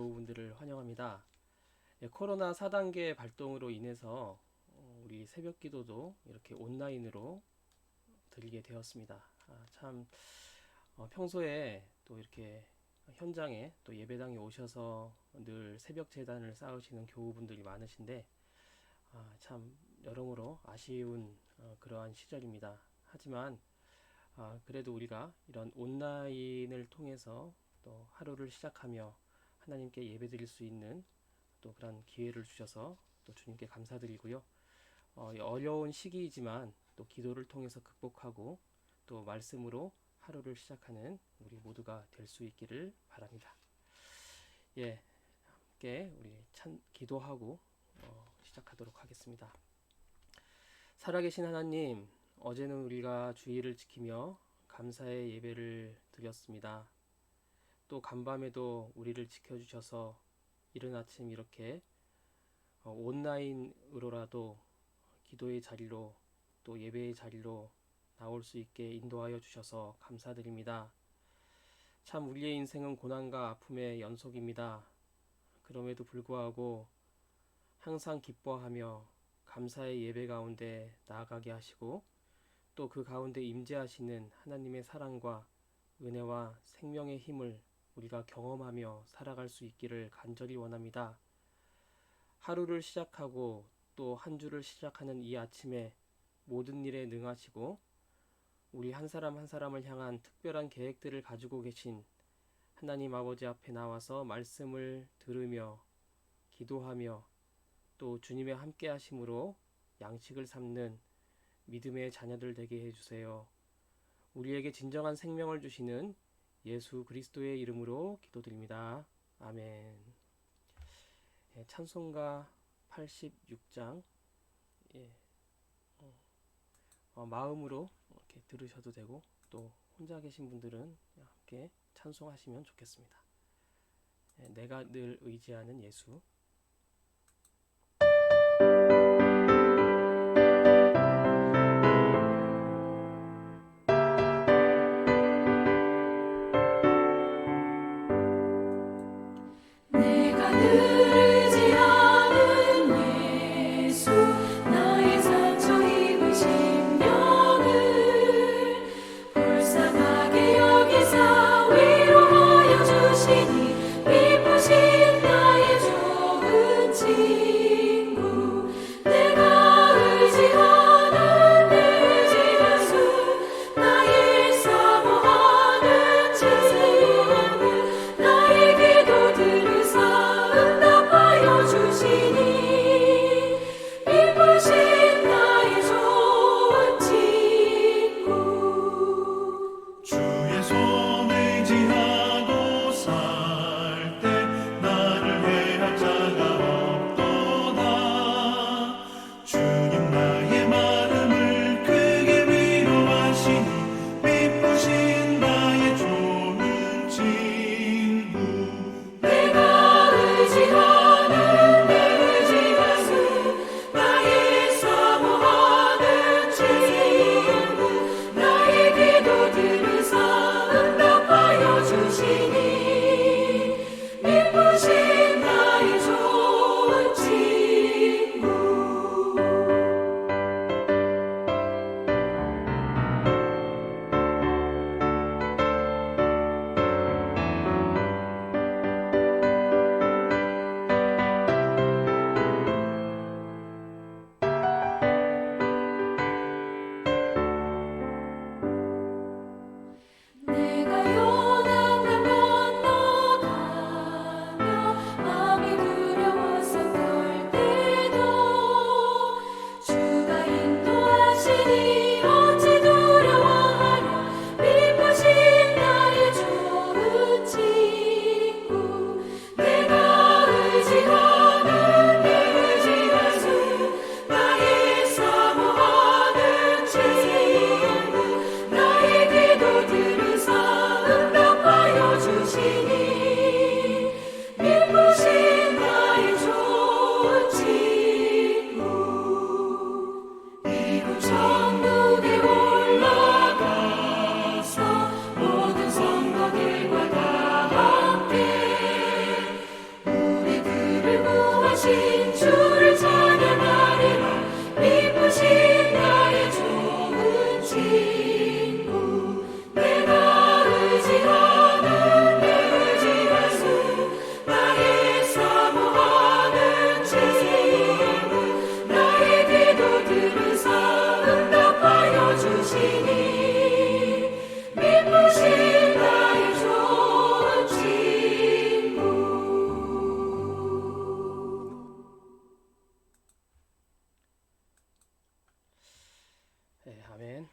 교우분들을 환영합니다. 예, 코로나 4단계 발동으로 인해서 어, 우리 새벽 기도도 이렇게 온라인으로 드리게 되었습니다. 아, 참 어, 평소에 또 이렇게 현장에 또 예배당에 오셔서 늘 새벽 재단을 쌓으시는 교우분들이 많으신데 아, 참 여러모로 아쉬운 어, 그러한 시절입니다. 하지만 아, 그래도 우리가 이런 온라인을 통해서 또 하루를 시작하며 하나님께 예배드릴 수 있는 또 그런 기회를 주셔서 또 주님께 감사드리고요. 어, 이 어려운 시기이지만 또 기도를 통해서 극복하고 또 말씀으로 하루를 시작하는 우리 모두가 될 수 있기를 바랍니다. 예, 함께 우리 찬 기도하고 어, 시작하도록 하겠습니다. 살아계신 하나님, 어제는 우리가 주의를 지키며 감사의 예배를 드렸습니다. 또 간밤에도 우리를 지켜주셔서 이른 아침 이렇게 어, 온라인으로라도 기도의 자리로 또 예배의 자리로 나올 수 있게 인도하여 주셔서 감사드립니다. 참 우리의 인생은 고난과 아픔의 연속입니다. 그럼에도 불구하고 항상 기뻐하며 감사의 예배 가운데 나아가게 하시고 또 그 가운데 임재하시는 하나님의 사랑과 은혜와 생명의 힘을 우리가 경험하며 살아갈 수 있기를 간절히 원합니다. 하루를 시작하고 또 한 주를 시작하는 이 아침에 모든 일에 능하시고 우리 한 사람 한 사람을 향한 특별한 계획들을 가지고 계신 하나님 아버지 앞에 나와서 말씀을 들으며 기도하며 또 주님의 함께 하심으로 양식을 삼는 믿음의 자녀들 되게 해주세요. 우리에게 진정한 생명을 주시는 예수 그리스도의 이름으로 기도드립니다. 아멘. 예, 찬송가 86장 예, 어, 어, 마음으로 이렇게 들으셔도 되고 또 혼자 계신 분들은 함께 찬송하시면 좋겠습니다. 예, 내가 늘 의지하는 예수. 아멘.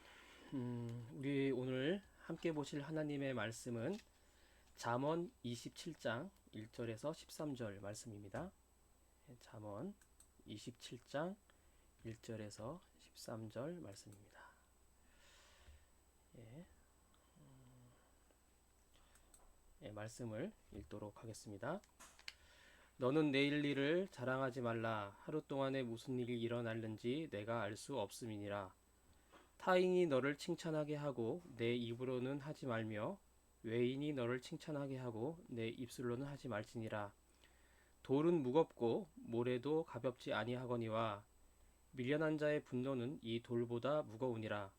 음, 우리 오늘 함께 보실 하나님의 말씀은 잠언 27장 1절에서 13절 말씀입니다. 예, 잠언 27장 1절에서 13절 말씀입니다. 예, 음, 예, 말씀을 읽도록 하겠습니다. 너는 내일 일을 자랑하지 말라. 하루 동안에 무슨 일이 일어날는지 내가 알 수 없음이니라. 타인이 너를 칭찬하게 하고 내 입으로는 하지 말며 외인이 너를 칭찬하게 하고 내 입술로는 하지 말지니라. 돌은 무겁고 모래도 가볍지 아니하거니와 밀련한 자의 분노는 이 돌보다 무거우니라.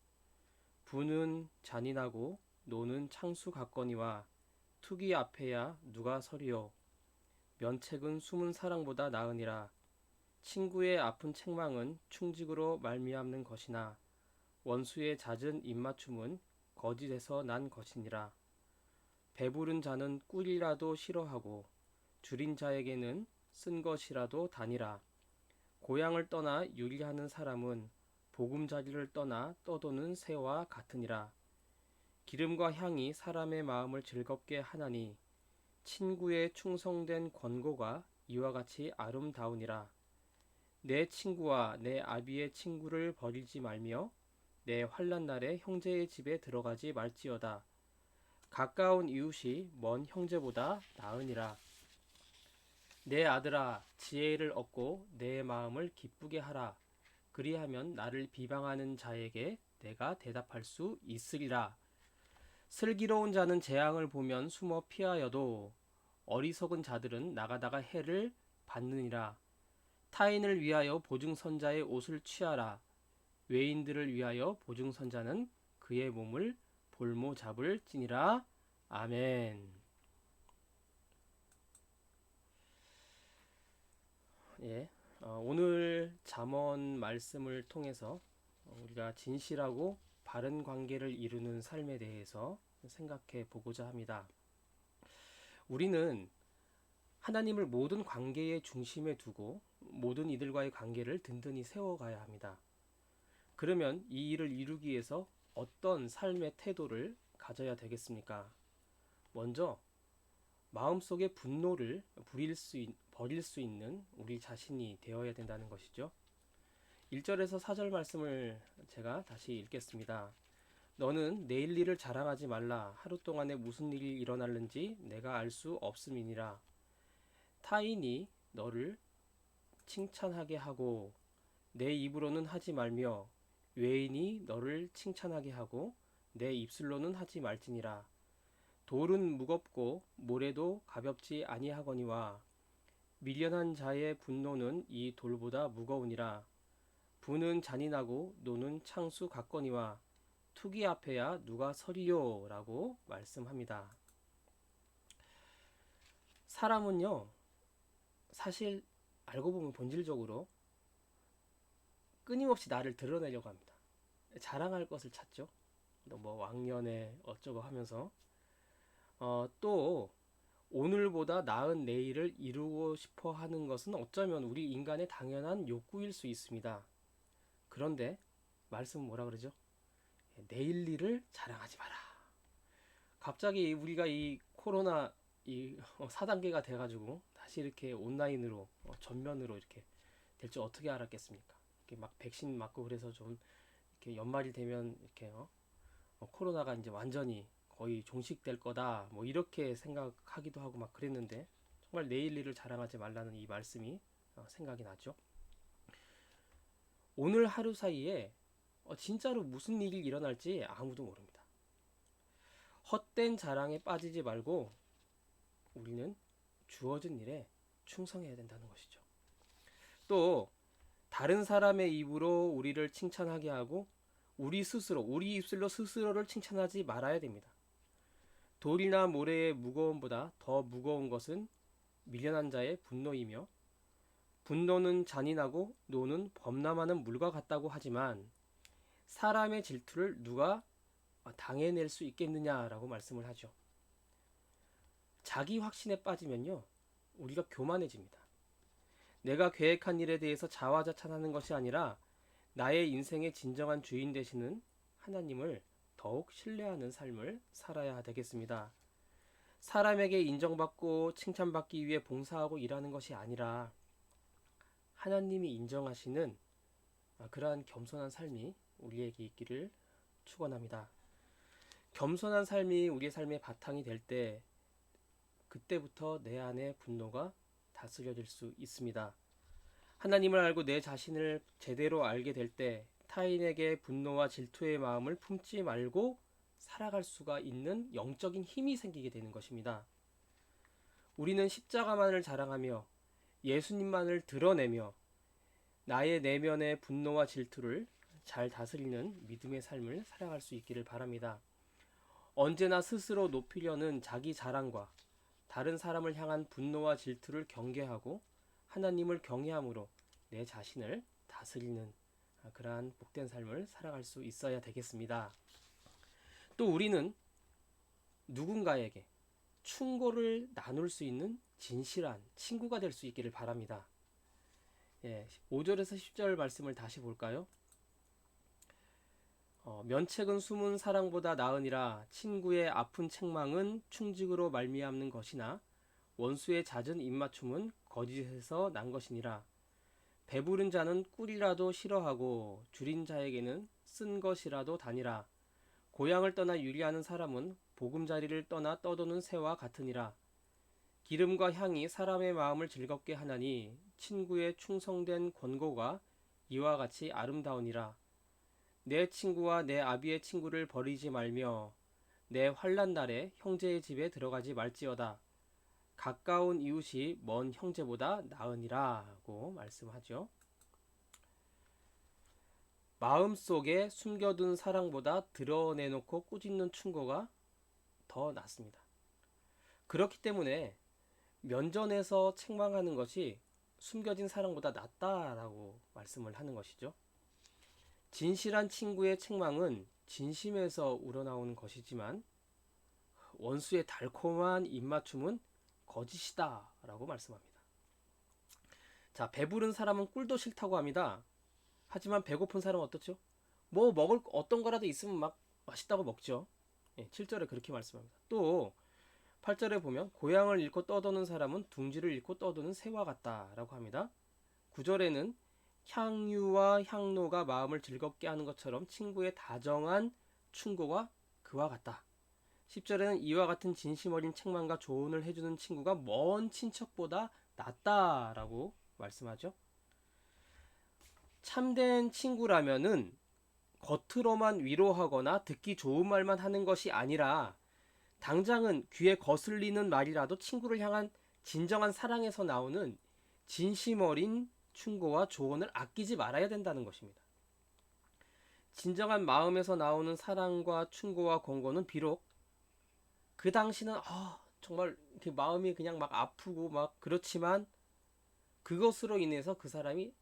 부는 잔인하고 노는 창수 같거니와 투기 앞에야 누가 서리요. 면책은 숨은 사랑보다 나으니라. 친구의 아픈 책망은 충직으로 말미암는 것이나 원수의 잦은 입맞춤은 거짓에서 난 것이니라. 배부른 자는 꿀이라도 싫어하고 줄인 자에게는 쓴 것이라도 다니라. 고향을 떠나 유리하는 사람은 보금자리를 떠나 떠도는 새와 같으니라. 기름과 향이 사람의 마음을 즐겁게 하나니 친구의 충성된 권고가 이와 같이 아름다우니라. 내 친구와 내 아비의 친구를 버리지 말며 내 환란 날에 형제의 집에 들어가지 말지어다. 가까운 이웃이 먼 형제보다 나으니라. 내 아들아 지혜를 얻고 내 마음을 기쁘게 하라. 그리하면 나를 비방하는 자에게 내가 대답할 수 있으리라. 슬기로운 자는 재앙을 보면 숨어 피하여도 어리석은 자들은 나가다가 해를 받느니라. 타인을 위하여 보증선자의 옷을 취하라. 외인들을 위하여 보증선자는 그의 몸을 볼모 잡을 지니라. 아멘. 예, 어, 오늘 잠언 말씀을 통해서 우리가 진실하고 바른 관계를 이루는 삶에 대해서 생각해 보고자 합니다. 우리는 하나님을 모든 관계의 중심에 두고 모든 이들과의 관계를 든든히 세워가야 합니다. 그러면 이 일을 이루기 위해서 어떤 삶의 태도를 가져야 되겠습니까? 먼저 마음속에 분노를 부릴 수 있, 버릴 수 있는 우리 자신이 되어야 된다는 것이죠. 1절에서 4절 말씀을 제가 다시 읽겠습니다. 너는 내일 일을 자랑하지 말라. 하루 동안에 무슨 일이 일어날는지 내가 알 수 없음이니라. 타인이 너를 칭찬하게 하고 내 입으로는 하지 말며 외인이 너를 칭찬하게 하고 내 입술로는 하지 말지니라. 돌은 무겁고 모래도 가볍지 아니하거니와 미련한 자의 분노는 이 돌보다 무거우니라. 부는 잔인하고 노는 창수 같거니와 투기 앞에야 누가 서리요 라고 말씀합니다. 사람은요, 사실 알고 보면 본질적으로 끊임없이 나를 드러내려고 합니다. 자랑할 것을 찾죠. 뭐 왕년에 어쩌고 하면서 어, 또 오늘보다 나은 내일을 이루고 싶어 하는 것은 어쩌면 우리 인간의 당연한 욕구일 수 있습니다. 그런데 말씀은 뭐라 그러죠? 내일 일을 자랑하지 마라. 갑자기 우리가 이 코로나 이 4단계가 돼가지고 다시 이렇게 온라인으로 어, 전면으로 이렇게 될 줄 어떻게 알았겠습니까? 이렇게 막 백신 맞고 그래서 좀 이렇게 연말이 되면 이렇게 어, 어, 코로나가 이제 완전히 거의 종식될 거다 뭐 이렇게 생각하기도 하고 막 그랬는데 정말 내일 일을 자랑하지 말라는 이 말씀이 어, 생각이 나죠. 오늘 하루 사이에 어, 진짜로 무슨 일이 일어날지 아무도 모릅니다. 헛된 자랑에 빠지지 말고 우리는 주어진 일에 충성해야 된다는 것이죠. 또 다른 사람의 입으로 우리를 칭찬하게 하고 우리 스스로 우리 입술로 스스로를 칭찬하지 말아야 됩니다. 돌이나 모래의 무거움보다 더 무거운 것은 미련한 자의 분노이며 분노는 잔인하고 노는 범람하는 물과 같다고 하지만 사람의 질투를 누가 당해낼 수 있겠느냐라고 말씀을 하죠. 자기 확신에 빠지면요, 우리가 교만해집니다. 내가 계획한 일에 대해서 자화자찬하는 것이 아니라 나의 인생의 진정한 주인 되시는 하나님을 더욱 신뢰하는 삶을 살아야 되겠습니다. 사람에게 인정받고 칭찬받기 위해 봉사하고 일하는 것이 아니라 하나님이 인정하시는 아, 그러한 겸손한 삶이 우리에게 있기를 축원합니다. 겸손한 삶이 우리의 삶의 바탕이 될 때 그때부터 내 안에 분노가 다스려질 수 있습니다. 하나님을 알고 내 자신을 제대로 알게 될 때 타인에게 분노와 질투의 마음을 품지 말고 살아갈 수가 있는 영적인 힘이 생기게 되는 것입니다. 우리는 십자가만을 자랑하며 예수님만을 드러내며 나의 내면의 분노와 질투를 잘 다스리는 믿음의 삶을 살아갈 수 있기를 바랍니다. 언제나 스스로 높이려는 자기 자랑과 다른 사람을 향한 분노와 질투를 경계하고 하나님을 경외함으로 내 자신을 다스리는 그러한 복된 삶을 살아갈 수 있어야 되겠습니다. 또 우리는 누군가에게 충고를 나눌 수 있는 진실한 친구가 될 수 있기를 바랍니다. 예, 5절에서 10절 말씀을 다시 볼까요? 어, 면책은 숨은 사랑보다 나으니라. 친구의 아픈 책망은 충직으로 말미암는 것이나 원수의 잦은 입맞춤은 거짓에서 난 것이니라. 배부른 자는 꿀이라도 싫어하고 줄인 자에게는 쓴 것이라도 다니라. 고향을 떠나 유리하는 사람은 보금자리를 떠나 떠도는 새와 같으니라. 기름과 향이 사람의 마음을 즐겁게 하나니 친구의 충성된 권고가 이와 같이 아름다우니라 내 친구와 내 아비의 친구를 버리지 말며 내 환란 날에 형제의 집에 들어가지 말지어다. 가까운 이웃이 먼 형제보다 나으니라고 말씀하죠. 마음속에 숨겨둔 사랑보다 드러내놓고 꾸짖는 충고가 더 낫습니다. 그렇기 때문에 면전에서 책망하는 것이 숨겨진 사랑보다 낫다라고 말씀을 하는 것이죠. 진실한 친구의 책망은 진심에서 우러나오는 것이지만 원수의 달콤한 입맞춤은 거짓이다 라고 말씀합니다. 자, 배부른 사람은 꿀도 싫다고 합니다. 하지만 배고픈 사람은 어떻죠? 뭐 먹을 어떤 거라도 있으면 막 맛있다고 먹죠. 예, 7절에 그렇게 말씀합니다. 또 8절에 보면 고향을 잃고 떠도는 사람은 둥지를 잃고 떠도는 새와 같다라고 합니다. 9절에는 향유와 향로가 마음을 즐겁게 하는 것처럼 친구의 다정한 충고가 그와 같다. 10절에는 이와 같은 진심 어린 책망과 조언을 해주는 친구가 먼 친척보다 낫다라고 말씀하죠. 참된 친구라면은 겉으로만 위로하거나 듣기 좋은 말만 하는 것이 아니라 당장은 귀에 거슬리는 말이라도 친구를 향한 진정한 사랑에서 나오는 진심 어린 충고와 조언을 아끼지 말아야 된다는 것입니다. 진정한 마음에서 나오는 사랑과 충고와 권고는 비록 그 당시는 아, 정말 이렇게 마음이 그냥 막 아프고 막 그렇지만 그것으로 인해서 그 사람이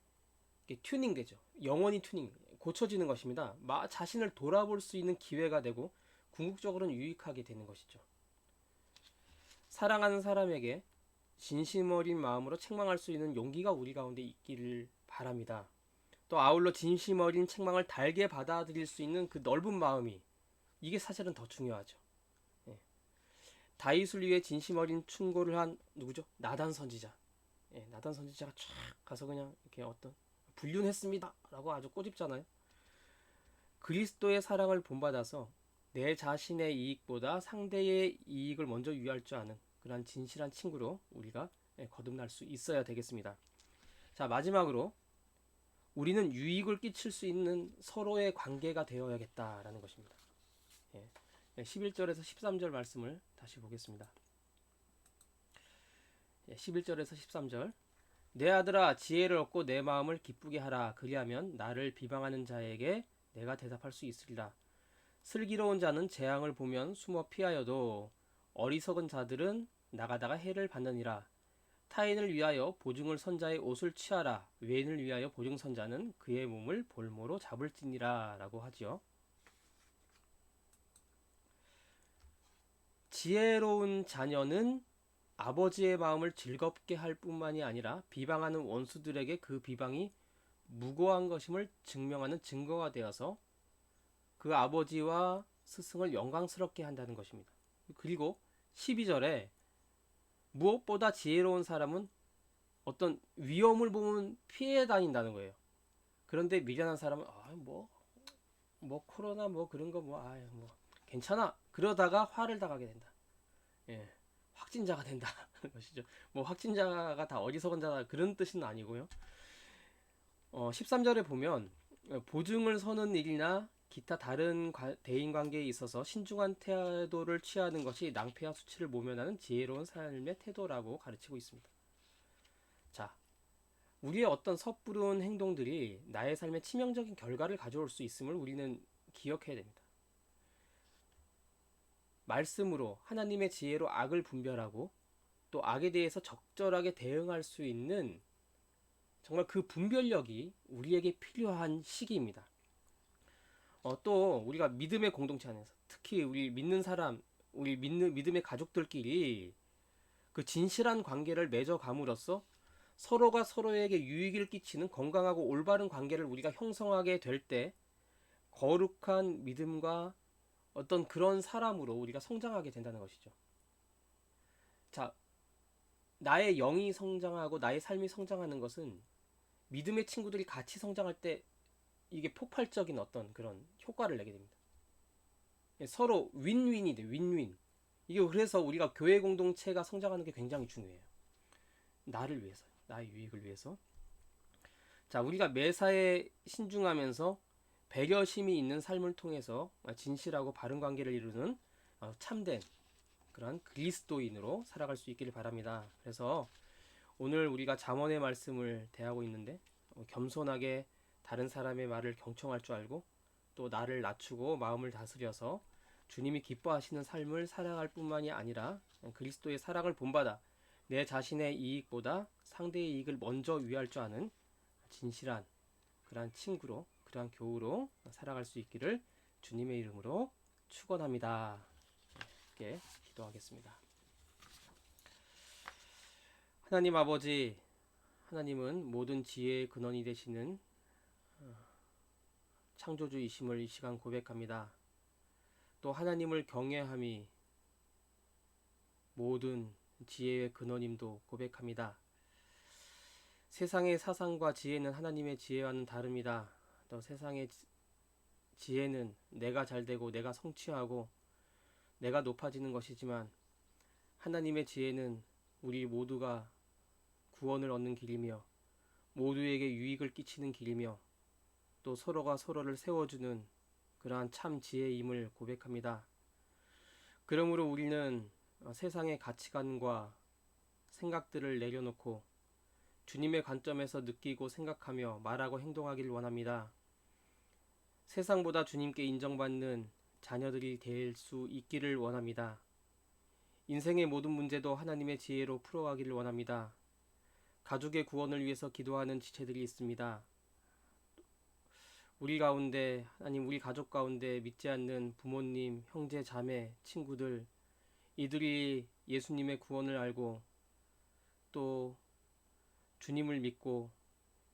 튜닝되죠. 영원히 튜닝, 고쳐지는 것입니다. 마, 자신을 돌아볼 수 있는 기회가 되고 궁극적으로는 유익하게 되는 것이죠. 사랑하는 사람에게 진심 어린 마음으로 책망할 수 있는 용기가 우리 가운데 있기를 바랍니다. 또 아울러 진심 어린 책망을 달게 받아들일 수 있는 그 넓은 마음이 이게 사실은 더 중요하죠. 예. 다윗을 위해 진심 어린 충고를 한 누구죠? 나단 선지자. 예, 나단 선지자가 쫙 가서 그냥 이렇게 어떤 불륜했습니다라고 아주 꼬집잖아요. 그리스도의 사랑을 본받아서 내 자신의 이익보다 상대의 이익을 먼저 위할 줄 아는 그러한 진실한 친구로 우리가 예, 거듭날 수 있어야 되겠습니다. 자 마지막으로 우리는 유익을 끼칠 수 있는 서로의 관계가 되어야겠다라는 것입니다. 예, 11절에서 13절 말씀을 다시 보겠습니다. 예, 11절에서 13절 내 아들아 지혜를 얻고 내 마음을 기쁘게 하라 그리하면 나를 비방하는 자에게 내가 대답할 수 있으리라 슬기로운 자는 재앙을 보면 숨어 피하여도 어리석은 자들은 나가다가 해를 받느니라. 타인을 위하여 보증을 선 자의 옷을 취하라. 외인을 위하여 보증 선 자는 그의 몸을 볼모로 잡을지니라 라고 하지요. 지혜로운 자녀는 아버지의 마음을 즐겁게 할 뿐만이 아니라 비방하는 원수들에게 그 비방이 무고한 것임을 증명하는 증거가 되어서 그그 아버지와 스승을 영광스럽게 한다는 것입니다. 그리고 12절에 무엇보다 지혜로운 사람은 어떤 위험을 보면 피해 다닌다는 거예요. 그런데 미련한 사람은 아, 뭐, 뭐 코로나 뭐 그런 거 뭐, 아, 뭐 괜찮아. 그러다가 화를 당하게 된다. 예, 확진자가 된다. 는 것이죠. 뭐 확진자가 다 어리석은 자다 그런 뜻은 아니고요. 어, 13절에 보면 어, 보증을 서는 일이나 기타 다른 과- 대인 관계에 있어서 신중한 태도를 취하는 것이 낭패와 수치를 모면하는 지혜로운 삶의 태도라고 가르치고 있습니다. 자, 우리의 어떤 섣부른 행동들이 나의 삶에 치명적인 결과를 가져올 수 있음을 우리는 기억해야 됩니다. 말씀으로 하나님의 지혜로 악을 분별하고 또 악에 대해서 적절하게 대응할 수 있는 정말 그 분별력이 우리에게 필요한 시기입니다. 어, 또 우리가 믿음의 공동체 안에서 특히 우리 믿는 사람, 우리 믿는 믿음의 가족들끼리 그 진실한 관계를 맺어감으로써 서로가 서로에게 유익을 끼치는 건강하고 올바른 관계를 우리가 형성하게 될 때 거룩한 믿음과 어떤 그런 사람으로 우리가 성장하게 된다는 것이죠. 자, 나의 영이 성장하고 나의 삶이 성장하는 것은 믿음의 친구들이 같이 성장할 때 이게 폭발적인 어떤 그런 효과를 내게 됩니다. 예, 서로 윈윈이 돼, 윈윈. 이게 그래서 우리가 교회 공동체가 성장하는 게 굉장히 중요해요. 나를 위해서, 나의 유익을 위해서. 자, 우리가 매사에 신중하면서 배려심이 있는 삶을 통해서 진실하고 바른 관계를 이루는 어, 참된 그런 그리스도인으로 살아갈 수 있기를 바랍니다. 그래서 오늘 우리가 잠언의 말씀을 대하고 있는데 어, 겸손하게 다른 사람의 말을 경청할 줄 알고 또 나를 낮추고 마음을 다스려서 주님이 기뻐하시는 삶을 살아갈 뿐만이 아니라 그리스도의 사랑을 본받아 내 자신의 이익보다 상대의 이익을 먼저 위할 줄 아는 진실한 그러한 친구로 그러한 교우로 살아갈 수 있기를 주님의 이름으로 축원합니다. 함께 기도하겠습니다. 하나님 아버지, 하나님은 모든 지혜의 근원이 되시는 어, 창조주이심을 이 시간 고백합니다. 또 하나님을 경외함이 모든 지혜의 근원임도 고백합니다. 세상의 사상과 지혜는 하나님의 지혜와는 다릅니다. 또 세상의 지- 지혜는 내가 잘 되고 내가 성취하고 내가 높아지는 것이지만 하나님의 지혜는 우리 모두가 구원을 얻는 길이며 모두에게 유익을 끼치는 길이며 또 서로가 서로를 세워주는 그러한 참 지혜임을 고백합니다. 그러므로 우리는 어, 세상의 가치관과 생각들을 내려놓고 주님의 관점에서 느끼고 생각하며 말하고 행동하기를 원합니다. 세상보다 주님께 인정받는 자녀들이 될 수 있기를 원합니다. 인생의 모든 문제도 하나님의 지혜로 풀어가기를 원합니다. 가족의 구원을 위해서 기도하는 지체들이 있습니다. 우리 가운데, 하나님 우리 가족 가운데 믿지 않는 부모님, 형제, 자매, 친구들, 이들이 예수님의 구원을 알고 또 주님을 믿고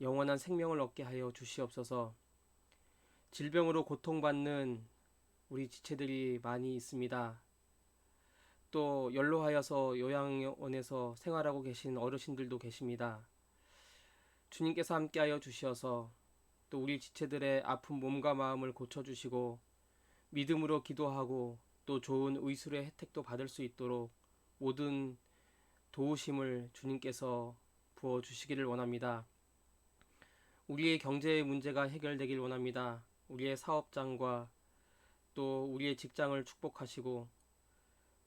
영원한 생명을 얻게 하여 주시옵소서. 질병으로 고통받는 우리 지체들이 많이 있습니다. 또 연로하여서 요양원에서 생활하고 계신 어르신들도 계십니다. 주님께서 함께하여 주시어서 또 우리 지체들의 아픈 몸과 마음을 고쳐주시고 믿음으로 기도하고 또 좋은 의술의 혜택도 받을 수 있도록 모든 도우심을 주님께서 부어 주시기를 원합니다. 우리의 경제의 문제가 해결되길 원합니다. 우리의 사업장과 또 우리의 직장을 축복하시고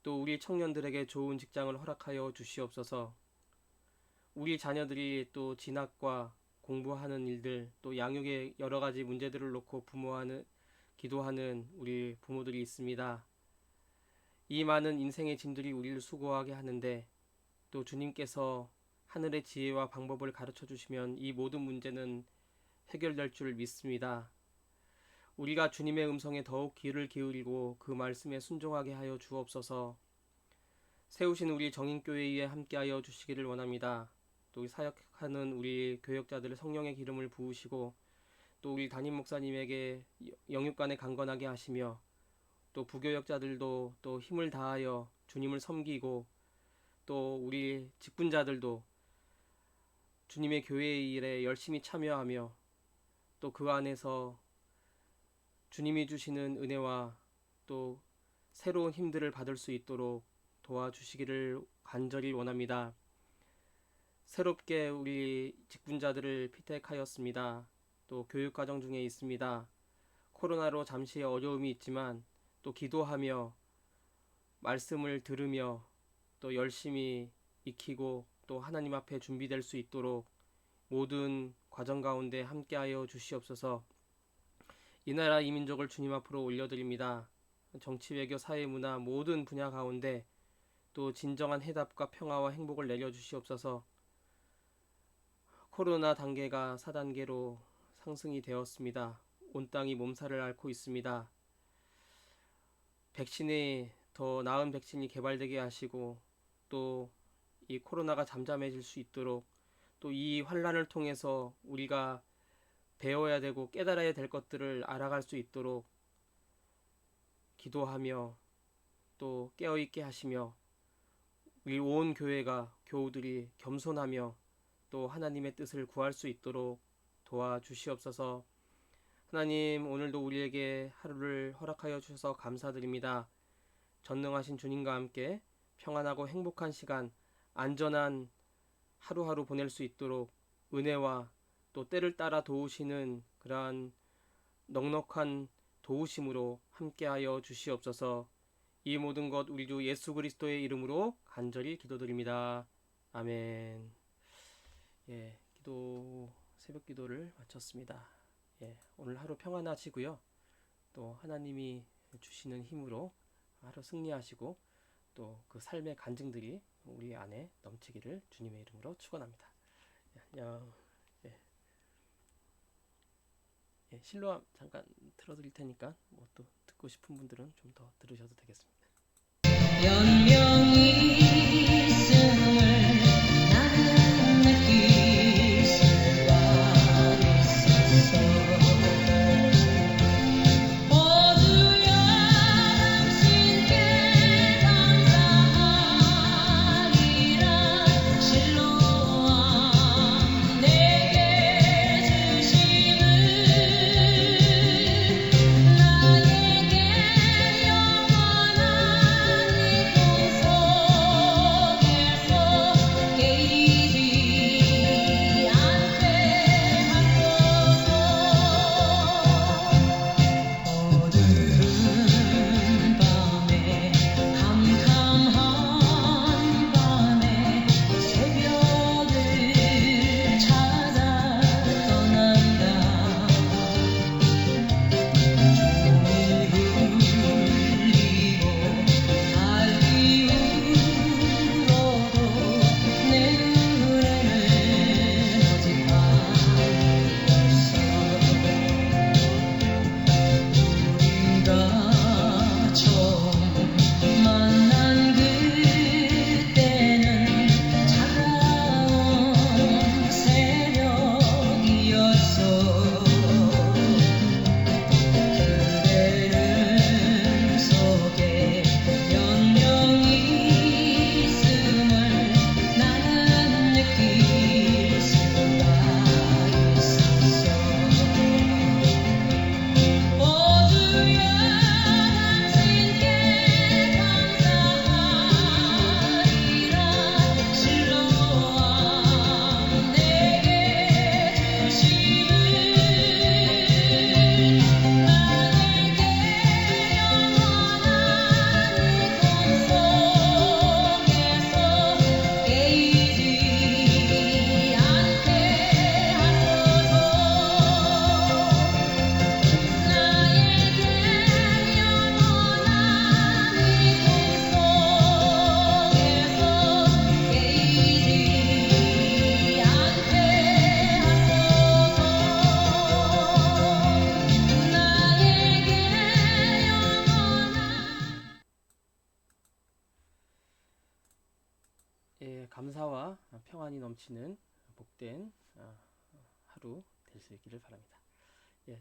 또 우리 청년들에게 좋은 직장을 허락하여 주시옵소서. 우리 자녀들이 또 진학과 공부하는 일들 또 양육의 여러 가지 문제들을 놓고 부모하는 기도하는 우리 부모들이 있습니다. 이 많은 인생의 짐들이 우리를 수고하게 하는데 또 주님께서 하늘의 지혜와 방법을 가르쳐 주시면 이 모든 문제는 해결될 줄 믿습니다. 우리가 주님의 음성에 더욱 귀를 기울이고 그 말씀에 순종하게 하여 주옵소서. 세우신 우리 정인교회에 함께하여 주시기를 원합니다. 또 사역하는 우리 교역자들의 성령의 기름을 부으시고 또 우리 담임 목사님에게 영육간에 강건하게 하시며 또 부교역자들도 또 힘을 다하여 주님을 섬기고 또 우리 직분자들도 주님의 교회 일에 열심히 참여하며 또 그 안에서 주님이 주시는 은혜와 또 새로운 힘들을 받을 수 있도록 도와주시기를 간절히 원합니다. 새롭게 우리 직분자들을 피택하였습니다. 또 교육 과정 중에 있습니다. 코로나로 잠시 어려움이 있지만 또 기도하며 말씀을 들으며 또 열심히 익히고 또 하나님 앞에 준비될 수 있도록 모든 과정 가운데 함께하여 주시옵소서. 이 나라 이 민족을 주님 앞으로 올려드립니다. 정치, 외교, 사회, 문화 모든 분야 가운데 또 진정한 해답과 평화와 행복을 내려 주시옵소서. 코로나 단계가 4단계로 상승이 되었습니다. 온 땅이 몸살을 앓고 있습니다. 백신이 더 나은 백신이 개발되게 하시고 또 이 코로나가 잠잠해질 수 있도록 또 이 환란을 통해서 우리가 배워야 되고 깨달아야 될 것들을 알아갈 수 있도록 기도하며 또 깨어있게 하시며 우리 온 교회가 교우들이 겸손하며 또 하나님의 뜻을 구할 수 있도록 도와주시옵소서. 하나님 오늘도 우리에게 하루를 허락하여 주셔서 감사드립니다. 전능하신 주님과 함께 평안하고 행복한 시간, 안전한 하루하루 보낼 수 있도록 은혜와 또 때를 따라 도우시는 그러한 넉넉한 도우심으로 함께하여 주시옵소서. 이 모든 것 우리 주 예수 그리스도의 이름으로 간절히 기도드립니다. 아멘. 예, 기도 새벽 기도를 마쳤습니다. 예, 오늘 하루 평안하시고요. 또 하나님이 주시는 힘으로 하루 승리하시고 또 그 삶의 간증들이 우리 안에 넘치기를 주님의 이름으로 축원합니다. 예, 안녕. 예. 예, 실로암 잠깐 틀어드릴 테니까 뭐 또 듣고 싶은 분들은 좀 더 들으셔도 되겠습니다.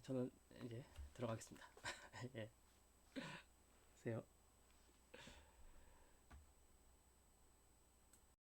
저는 이제 들어가겠습니다.